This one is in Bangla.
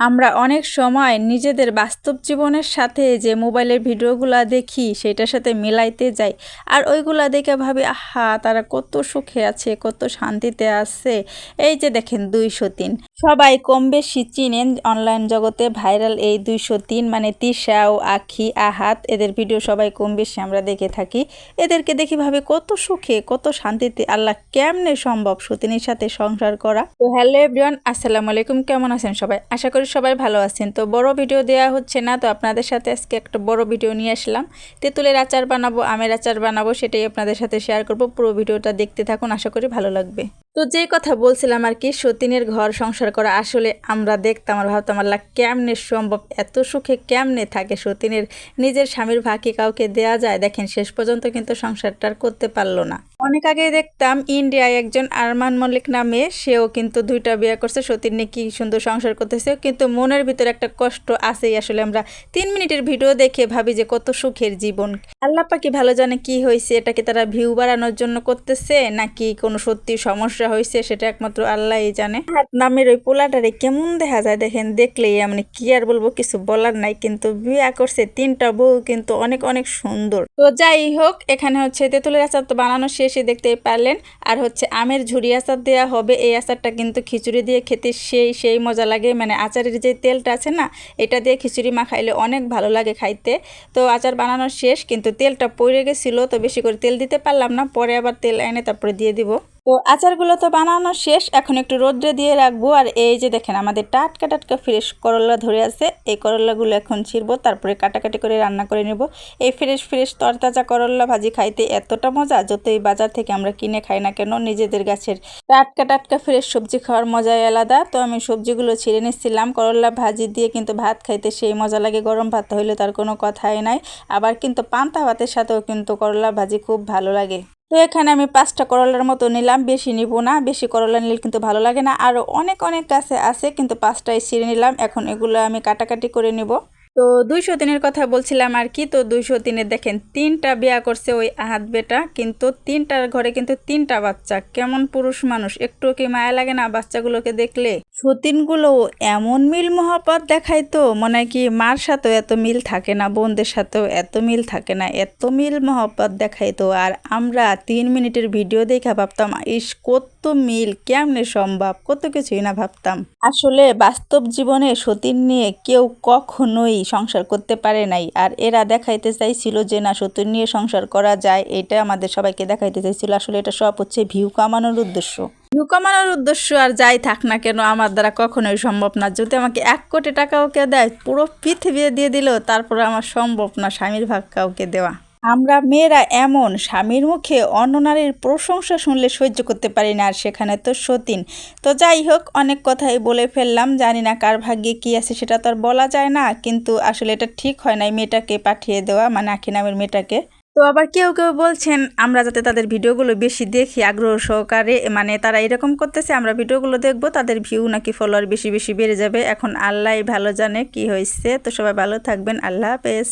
আমরা অনেক সময় নিজেদের বাস্তব জীবনের সাথে যে মোবাইলের ভিডিওগুলো দেখি, সেটার সাথে মিলাইতে যাই। আর ওইগুলা দেখে ভাবি, আহা, তারা কত সুখে আছে, কত শান্তিতে আছে। এই যে দেখেন, দুইশো তিন। সবাই কম বেশি চিনেন অনলাইন জগতে ভাইরাল এই দুইশো তিন মানে তিশা ও আখি, আহাত। এদের ভিডিও সবাই কম বেশি আমরা দেখে থাকি। এদেরকে দেখি ভাবে কত সুখে, কত শান্তিতে আল্লাহ কেমনে সম্ভব সতিনীর সাথে সংসার করা। তো হ্যালো এভরিওয়ান আসসালামু আলাইকুম, কেমন আছেন সবাই? আশা করি সবাই ভালো আছেন। তো বড় ভিডিও দেওয়া হচ্ছে না, তো আপনাদের সাথে আজকে একটা বড় ভিডিও নিয়ে আসলাম। তেঁতুলের আচার বানাবো, আমের আচার বানাবো, সেটাই আপনাদের সাথে শেয়ার করব। পুরো ভিডিওটা দেখতে থাকুন, আশা করি ভালো লাগবে। তো যে কথা বলছিলাম আর কি, সতীনের ঘর সংসার করা, আসলে আমরা দেখতাম আর ভাবতাম, আল্লাহ কেমনে সম্ভব, এত সুখে কেমনে থাকে সতীনের, নিজের স্বামীর ভাকি কাউকে দেয়া যায়? দেখেন, শেষ পর্যন্ত কিন্তু সংসারটার করতে পারল না। অনেক আগে দেখতাম ইন্ডিয়ায় একজন আরমান মল্লিক নামে, সেও কিন্তু দুইটা বিয়ে করছে সতীর নিয়ে কি সুন্দর সংসার করতেছে, কিন্তু মনের ভিতরে একটা কষ্ট আছেই। আসলে আমরা তিন মিনিটের ভিডিও দেখে ভাবি যে কত সুখের জীবন। আল্লাহ কি ভালো জানে কি হয়েছে? এটাকে তারা ভিউ বাড়ানোর জন্য করতেছে? নাকি কোনো সত্যি সমস্যা হয়েছে সেটা একমাত্র আল্লাহই জানে। হাত নামের ওই পোলাটারে কেমন দেখা যায় দেখেন, দেখলেই মানে কি আর বলব কিছু বলার নাই, কিন্তু বিয়া করছে তিনটা বউ কিন্তু অনেক অনেক সুন্দর। তো যাই হোক, এখানে হচ্ছে তেঁতুলের আচার তো বানানো শেষে দেখতে পারলেন। আর হচ্ছে আমের ঝুড়ি আচার দেওয়া হবে, এই আচারটা কিন্তু খিচুড়ি দিয়ে খেতে সেই সেই মজা লাগে। মানে আচারের যে তেলটা আছে না, এটা দিয়ে খিচুড়ি মাখাইলে অনেক ভালো লাগে খাইতে। তো আচার বানানো শেষ, কিন্তু তেলটা পড়ে গেছিল, তো বেশি করে তেল দিতে পারলাম না, পরে আবার তেল এনে তারপরে দিয়ে দিব। তো আচারগুলো তো বানানো শেষ, এখন একটু রোদ্রে দিয়ে রাখব। আর এই যে দেখেন, আমাদের টাটকা টাটকা ফ্রেশ করলা ধরে আছে। এই করলাগুলো এখন ছিড়বো, তারপরে কাটাকাটি করে রান্না করে নেব। এই ফ্রেশ ফ্রেশ তরতাজা করলা ভাজি খাইতে এতটা মজা, যতই বাজার থেকে আমরা কিনে খাই না কেন, নিজেদের গাছের টাটকা টাটকা ফ্রেশ সবজি খাওয়ার মজাই আলাদা। তো আমি সবজিগুলো ছিঁড়ে নিচ্ছিলাম, করলা ভাজি দিয়ে কিন্তু ভাত খাইতে সেই মজা লাগে, গরম ভাত হইলে তার কোনো কথাই নাই। আবার কিন্তু পান্তা ভাতের সাথেও কিন্তু করলা ভাজি খুব ভালো লাগে। তো এখানে আমি পাঁচটা করলার মতো নিলাম, বেশি নিব না, বেশি করলা নিলে কিন্তু ভালো লাগে না। আরও অনেক অনেক গাছে আছে, কিন্তু পাঁচটায় ছিঁড়ে নিলাম। এখন এগুলো আমি কাটাকাটি করে নিব। তো দুইশো তিনের কথা বলছিলাম আর কি, তো দুইশো তিনের দেখেন তিনটা বিয়া করছে ওই আহাত বেটা, কিন্তু তিনটার ঘরে কিন্তু তিনটা বাচ্চা। কেমন পুরুষ মানুষ একটু কি মায়া লাগে না বাচ্চাগুলোকে দেখলে? সতীনগুলো এমন মিল মহাপত দেখাইতো মনে হয় কি মার সাথেও এত মিল থাকে না, বোনদের সাথেও এত মিল থাকে না, এত মিল মহাপত দেখাইতো আর আমরা তিন মিনিটের ভিডিও দেখা ভাবতাম, ইস, কত মিল, কেমনে সম্ভব? কত কিছুই না ভাবতাম। আসলে বাস্তব জীবনে সতীন নিয়ে কেউ কখনোই সংসার করতে পারে নাই। আর এরা দেখাইতে চাইছিল যে, না, সতীন নিয়ে সংসার করা যায়। এটা আমাদের সবাইকে দেখাইতে চাইছিল। আসলে এটা সব হচ্ছে ভিউ কামানোর উদ্দেশ্য। ভিউ কামানোর উদ্দেশ্য আর যাই থাক না কেন, আমার দ্বারা কখনোই সম্ভব না। যদি আমাকে এক কোটি টাকা ওকে দেয়, পুরো পৃথিবী দিয়ে দিল তারপরে আমার সম্ভব না স্বামীর ভাগ কাউকে দেওয়া। আমরা মেয়েরা এমন স্বামীর মুখে অন্য নারীর প্রশংসা শুনলে সহ্য করতে পারি না, আর সেখানে তো সতীন। তো যাই হোক, অনেক কথাই বলে ফেললাম, জানি না কার ভাগ্যে কী আছে সেটা তো আর বলা যায় না, কিন্তু আসলে এটা ঠিক হয় না এই মেয়েটাকে পাঠিয়ে দেওয়া মানে আখি নামের মেয়েটাকে। তো আবার কেউ কেউ বলছেন, আমরা যাতে তাদের ভিডিওগুলো বেশি দেখি, আগ্রহ সহকারে মানে তারা এরকম করতেছে, আমরা ভিডিওগুলো দেখব, তাদের ভিউ নাকি ফলোয়ার বেশি বেশি বেড়ে যাবে। এখন আল্লাহ ভালো জানে কি হয়েছে তো সবাই ভালো থাকবেন, আল্লাহ হাফেজ।